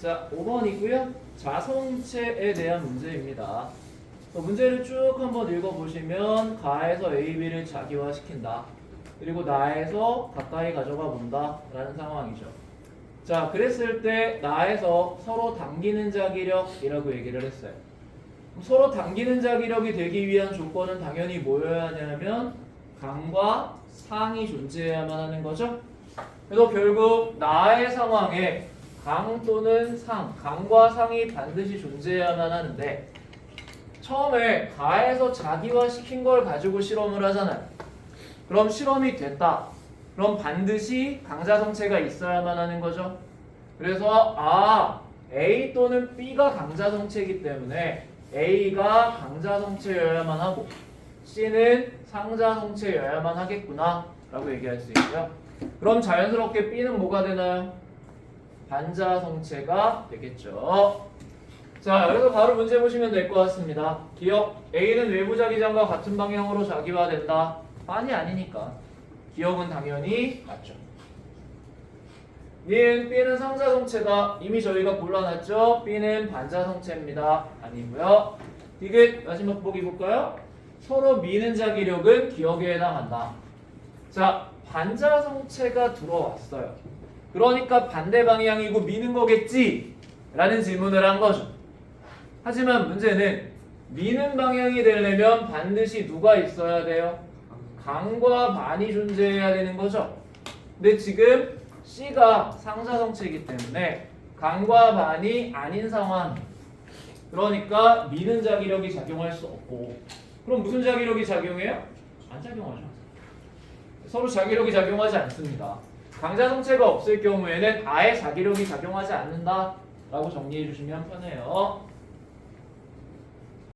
자, 5번이고요. 자성체에 대한 문제입니다. 그 문제를 쭉 한번 읽어보시면 가에서 A, B를 자기화시킨다. 그리고 나에서 가까이 가져가 본다. 라는 상황이죠. 자, 그랬을 때 나에서 서로 당기는 자기력이라고 얘기를 했어요. 서로 당기는 자기력이 되기 위한 조건은 당연히 뭐여야 하냐면 강과 상이 존재해야만 하는 거죠. 그래서 결국 나의 상황에 강 또는 상, 강과 상이 반드시 존재해야만 하는데 처음에 가에서 자기화 시킨 걸 가지고 실험을 하잖아요. 그럼 실험이 됐다. 그럼 반드시 강자 성체가 있어야만 하는 거죠. 그래서 아 A 또는 B가 강자 성체이기 때문에 A가 강자 성체여야만 하고 C는 상자 성체여야만 하겠구나 라고 얘기할 수 있고요. 그럼 자연스럽게 B는 뭐가 되나요? 반자성체가 되겠죠. 자, 그래서 바로 문제 보시면 될 것 같습니다. 기억 A는 외부 자기장과 같은 방향으로 자기화된다. 아니 아니니까. 기억은 당연히 맞죠. 니은 B는 상자성체다. 이미 저희가 골라놨죠. B는 반자성체입니다. 아니고요. 디귿 마지막 보기 볼까요? 서로 미는 자기력은 기억에 해당한다. 자, 반자성체가 들어왔어요. 그러니까 반대 방향이고 미는 거겠지? 라는 질문을 한 거죠. 하지만 문제는 미는 방향이 되려면 반드시 누가 있어야 돼요? 강과 반이 존재해야 되는 거죠. 근데 지금 C가 상사성체이기 때문에 강과 반이 아닌 상황. 그러니까 미는 자기력이 작용할 수 없고 그럼 무슨 자기력이 작용해요? 안 작용하죠. 서로 자기력이 작용하지 않습니다. 강자성체가 없을 경우에는 아예 자기력이 작용하지 않는다라고 정리해 주시면 편해요.